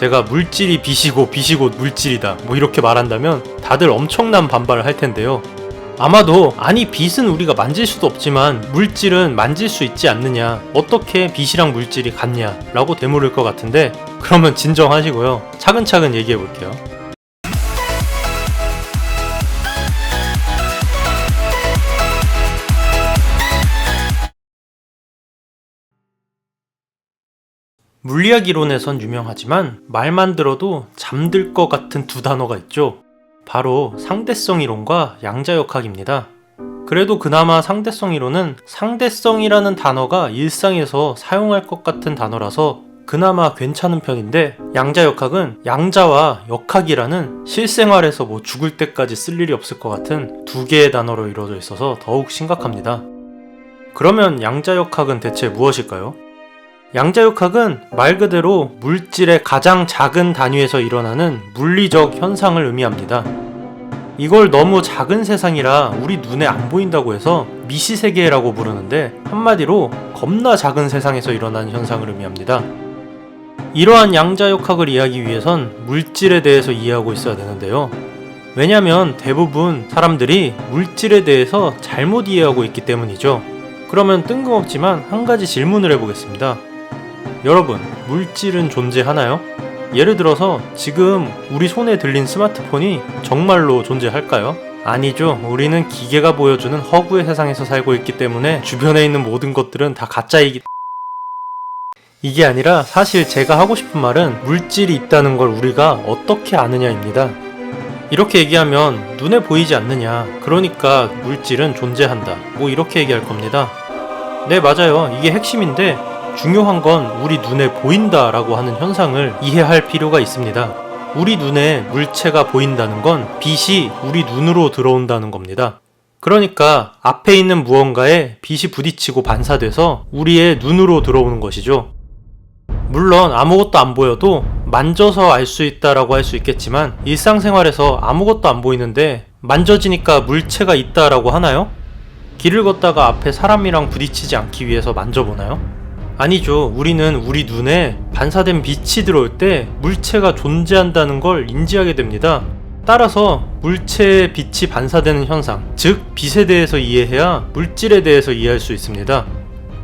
제가 물질이 빛이고 빛이고 물질이다. 뭐 이렇게 말한다면 다들 엄청난 반발을 할 텐데요. 아마도 아니 빛은 우리가 만질 수도 없지만 물질은 만질 수 있지 않느냐. 어떻게 빛이랑 물질이 같냐 라고 되물을 것 같은데 그러면 진정하시고요. 차근차근 얘기해 볼게요 물리학 이론에선 유명하지만 말만 들어도 잠들 것 같은 두 단어가 있죠 바로 상대성 이론과 양자역학입니다. 그래도 그나마 상대성 이론은 상대성이라는 단어가 일상에서 사용할 것 같은 단어라서 그나마 괜찮은 편인데 양자역학은 양자와 역학이라는 실생활에서 뭐 죽을 때까지 쓸 일이 없을 것 같은 두 개의 단어로 이루어져 있어서 더욱 심각합니다. 그러면 양자역학은 대체 무엇일까요? 양자역학은 말 그대로 물질의 가장 작은 단위에서 일어나는 물리적 현상을 의미합니다. 이걸 너무 작은 세상이라 우리 눈에 안 보인다고 해서 미시세계라고 부르는데 한마디로 겁나 작은 세상에서 일어나는 현상을 의미합니다. 이러한 양자역학을 이해하기 위해선 물질에 대해서 이해하고 있어야 되는데요. 왜냐면 대부분 사람들이 물질에 대해서 잘못 이해하고 있기 때문이죠. 그러면 뜬금없지만 한 가지 질문을 해보겠습니다. 여러분, 물질은 존재하나요? 예를 들어서 지금 우리 손에 들린 스마트폰이 정말로 존재할까요? 아니죠. 우리는 기계가 보여주는 허구의 세상에서 살고 있기 때문에 주변에 있는 모든 것들은 다 가짜이기 이게 아니라 사실 제가 하고 싶은 말은 물질이 있다는 걸 우리가 어떻게 아느냐입니다. 이렇게 얘기하면 눈에 보이지 않느냐. 그러니까 물질은 존재한다. 뭐 이렇게 얘기할 겁니다. 네, 맞아요. 이게 핵심인데 중요한 건 우리 눈에 보인다라고 하는 현상을 이해할 필요가 있습니다. 우리 눈에 물체가 보인다는 건 빛이 우리 눈으로 들어온다는 겁니다. 그러니까 앞에 있는 무언가에 빛이 부딪히고 반사돼서 우리의 눈으로 들어오는 것이죠. 물론 아무것도 안 보여도 만져서 알 수 있다라고 할 수 있겠지만 일상생활에서 아무것도 안 보이는데 만져지니까 물체가 있다라고 하나요? 길을 걷다가 앞에 사람이랑 부딪히지 않기 위해서 만져보나요? 아니죠. 우리는 우리 눈에 반사된 빛이 들어올 때 물체가 존재한다는 걸 인지하게 됩니다. 따라서 물체의 빛이 반사되는 현상, 즉 빛에 대해서 이해해야 물질에 대해서 이해할 수 있습니다.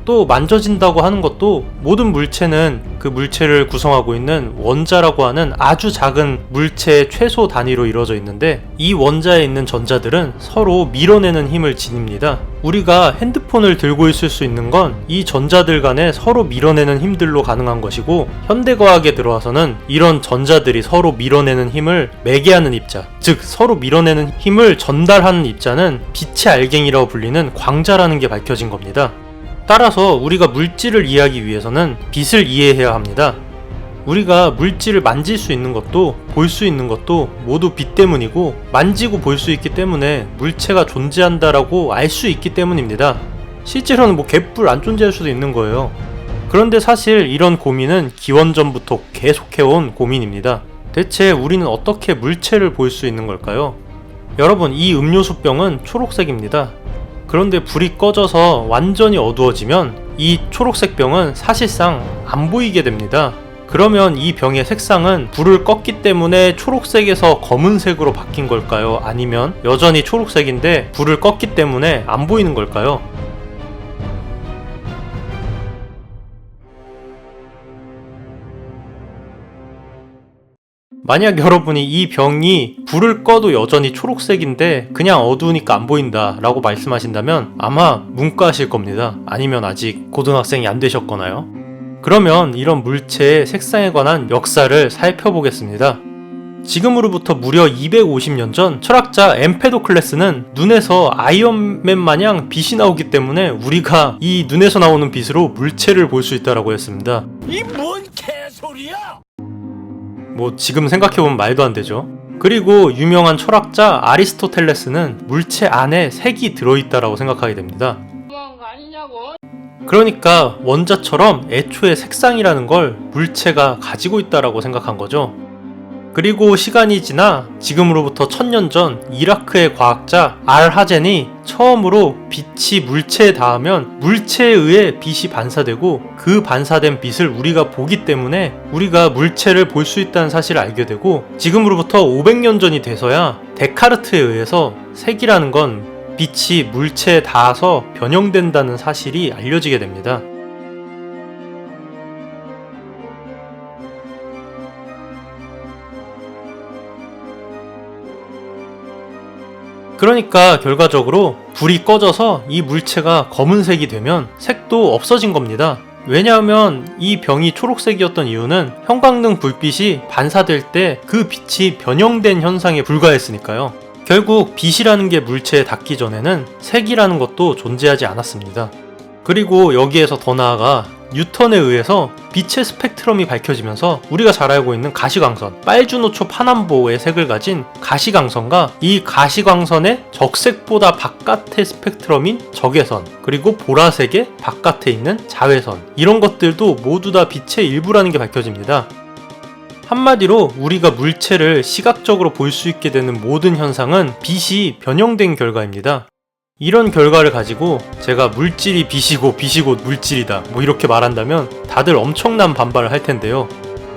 또 만져진다고 하는 것도 모든 물체는 그 물체를 구성하고 있는 원자라고 하는 아주 작은 물체의 최소 단위로 이루어져 있는데 이 원자에 있는 전자들은 서로 밀어내는 힘을 지닙니다. 우리가 핸드폰을 들고 있을 수 있는 건 이 전자들 간에 서로 밀어내는 힘들로 가능한 것이고 현대과학에 들어와서는 이런 전자들이 서로 밀어내는 힘을 매개하는 입자, 즉 서로 밀어내는 힘을 전달하는 입자는 빛의 알갱이라고 불리는 광자라는 게 밝혀진 겁니다. 따라서 우리가 물질을 이해하기 위해서는 빛을 이해해야 합니다. 우리가 물질을 만질 수 있는 것도 볼 수 있는 것도 모두 빛 때문이고 만지고 볼 수 있기 때문에 물체가 존재한다라고 알 수 있기 때문입니다. 실제로는 뭐 개뿔 안 존재할 수도 있는 거예요. 그런데 사실 이런 고민은 기원전부터 계속해온 고민입니다. 대체 우리는 어떻게 물체를 볼 수 있는 걸까요? 여러분, 이 음료수 병은 초록색입니다. 그런데 불이 꺼져서 완전히 어두워지면 이 초록색 병은 사실상 안 보이게 됩니다. 그러면 이 병의 색상은 불을 껐기 때문에 초록색에서 검은색으로 바뀐 걸까요? 아니면 여전히 초록색인데 불을 껐기 때문에 안 보이는 걸까요? 만약 여러분이 이 병이 불을 꺼도 여전히 초록색인데 그냥 어두우니까 안 보인다 라고 말씀하신다면 아마 문과실 겁니다. 아니면 아직 고등학생이 안 되셨거나요? 그러면 이런 물체의 색상에 관한 역사를 살펴보겠습니다. 지금으로부터 무려 250년 전 철학자 엠페도클레스는 눈에서 아이언맨 마냥 빛이 나오기 때문에 우리가 이 눈에서 나오는 빛으로 물체를 볼 수 있다라고 했습니다. 이 뭔 개소리야! 뭐 지금 생각해보면 말도 안 되죠. 그리고 유명한 철학자 아리스토텔레스는 물체 안에 색이 들어있다라고 생각하게 됩니다. 그러니까 원자처럼 애초에 색상이라는 걸 물체가 가지고 있다라고 생각한 거죠. 그리고 시간이 지나 지금으로부터 천년 전 이라크의 과학자 알 하젠이 처음으로 빛이 물체에 닿으면 물체에 의해 빛이 반사되고 그 반사된 빛을 우리가 보기 때문에 우리가 물체를 볼 수 있다는 사실을 알게 되고 지금으로부터 500년 전이 돼서야 데카르트에 의해서 색이라는 건 빛이 물체에 닿아서 변형된다는 사실이 알려지게 됩니다. 그러니까 결과적으로 불이 꺼져서 이 물체가 검은색이 되면 색도 없어진 겁니다. 왜냐하면 이 병이 초록색이었던 이유는 형광등 불빛이 반사될 때 그 빛이 변형된 현상에 불과했으니까요. 결국 빛이라는 게 물체에 닿기 전에는 색이라는 것도 존재하지 않았습니다. 그리고 여기에서 더 나아가 뉴턴에 의해서 빛의 스펙트럼이 밝혀지면서 우리가 잘 알고 있는 가시광선, 빨주노초 파남보의 색을 가진 가시광선과 이 가시광선의 적색보다 바깥의 스펙트럼인 적외선, 그리고 보라색의 바깥에 있는 자외선, 이런 것들도 모두 다 빛의 일부라는 게 밝혀집니다. 한마디로 우리가 물체를 시각적으로 볼 수 있게 되는 모든 현상은 빛이 변형된 결과입니다. 이런 결과를 가지고 제가 물질이 빛이고 빛이 곧 물질이다 뭐 이렇게 말한다면 다들 엄청난 반발을 할 텐데요.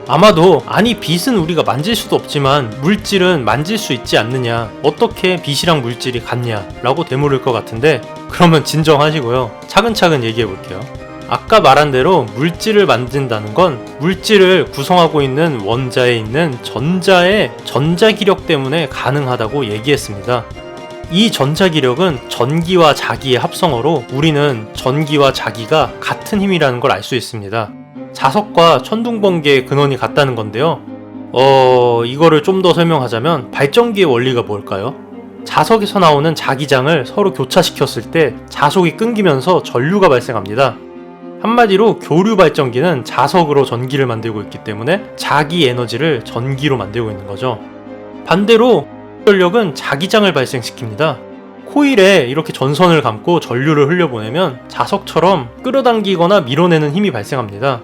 아마도 아니 빛은 우리가 만질 수도 없지만 물질은 만질 수 있지 않느냐 어떻게 빛이랑 물질이 같냐 라고 되물을 것 같은데 그러면 진정하시고요 차근차근 얘기해 볼게요 아까 말한 대로 물질을 만든다는 건 물질을 구성하고 있는 원자에 있는 전자의 전자기력 때문에 가능하다고 얘기했습니다 이 전자기력은 전기와 자기의 합성어로 우리는 전기와 자기가 같은 힘이라는 걸 알 수 있습니다. 자석과 천둥번개의 근원이 같다는 건데요. 어, 이거를 좀 더 설명하자면 발전기의 원리가 뭘까요? 자석에서 나오는 자기장을 서로 교차시켰을 때 자석이 끊기면서 전류가 발생합니다. 한마디로 교류 발전기는 자석으로 전기를 만들고 있기 때문에 자기 에너지를 전기로 만들고 있는 거죠. 반대로 전력은 자기장을 발생시킵니다. 코일에 이렇게 전선을 감고 전류를 흘려보내면 자석처럼 끌어당기거나 밀어내는 힘이 발생합니다.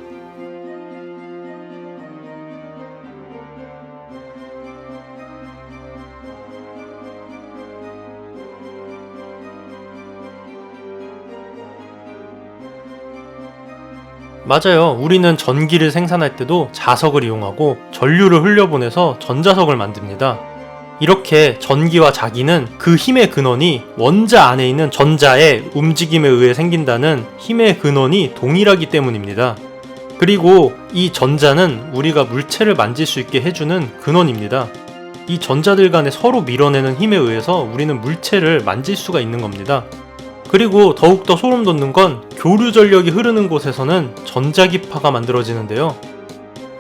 맞아요. 우리는 전기를 생산할 때도 자석을 이용하고 전류를 흘려보내서 전자석을 만듭니다. 이렇게 전기와 자기는 그 힘의 근원이 원자 안에 있는 전자의 움직임에 의해 생긴다는 힘의 근원이 동일하기 때문입니다. 그리고 이 전자는 우리가 물체를 만질 수 있게 해주는 근원입니다. 이 전자들 간에 서로 밀어내는 힘에 의해서 우리는 물체를 만질 수가 있는 겁니다. 그리고 더욱더 소름 돋는 건 교류 전력이 흐르는 곳에서는 전자기파가 만들어지는데요.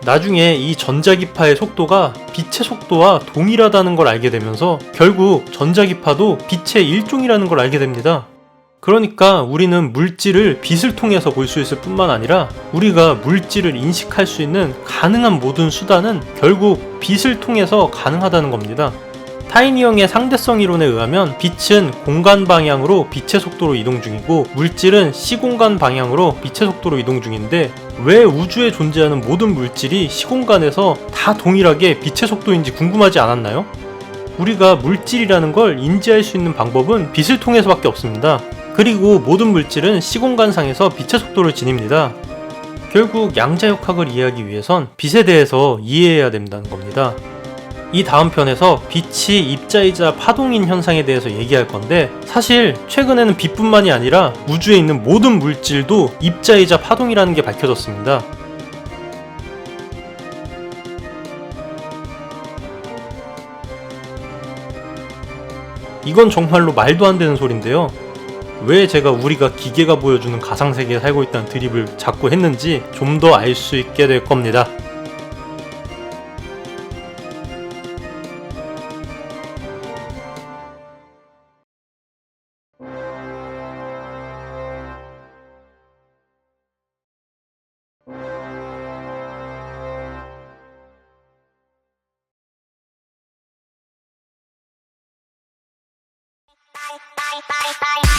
나중에 이 전자기파의 속도가 빛의 속도와 동일하다는 걸 알게 되면서 결국 전자기파도 빛의 일종이라는 걸 알게 됩니다. 그러니까 우리는 물질을 빛을 통해서 볼 수 있을 뿐만 아니라 우리가 물질을 인식할 수 있는 가능한 모든 수단은 결국 빛을 통해서 가능하다는 겁니다. 타이니 형의 상대성 이론에 의하면 빛은 공간 방향으로 빛의 속도로 이동 중이고 물질은 시공간 방향으로 빛의 속도로 이동 중인데 왜 우주에 존재하는 모든 물질이 시공간에서 다 동일하게 빛의 속도인지 궁금하지 않았나요? 우리가 물질이라는 걸 인지할 수 있는 방법은 빛을 통해서밖에 없습니다. 그리고 모든 물질은 시공간상에서 빛의 속도를 지닙니다. 결국 양자역학을 이해하기 위해선 빛에 대해서 이해해야 된다는 겁니다. 이 다음 편에서 빛이 입자이자 파동인 현상에 대해서 얘기할 건데 사실 최근에는 빛뿐만이 아니라 우주에 있는 모든 물질도 입자이자 파동이라는 게 밝혀졌습니다. 이건 정말로 말도 안 되는 소린데요. 왜 제가 우리가 기계가 보여주는 가상세계에 살고 있다는 드립을 자꾸 했는지 좀 더 알 수 있게 될 겁니다. Bye bye bye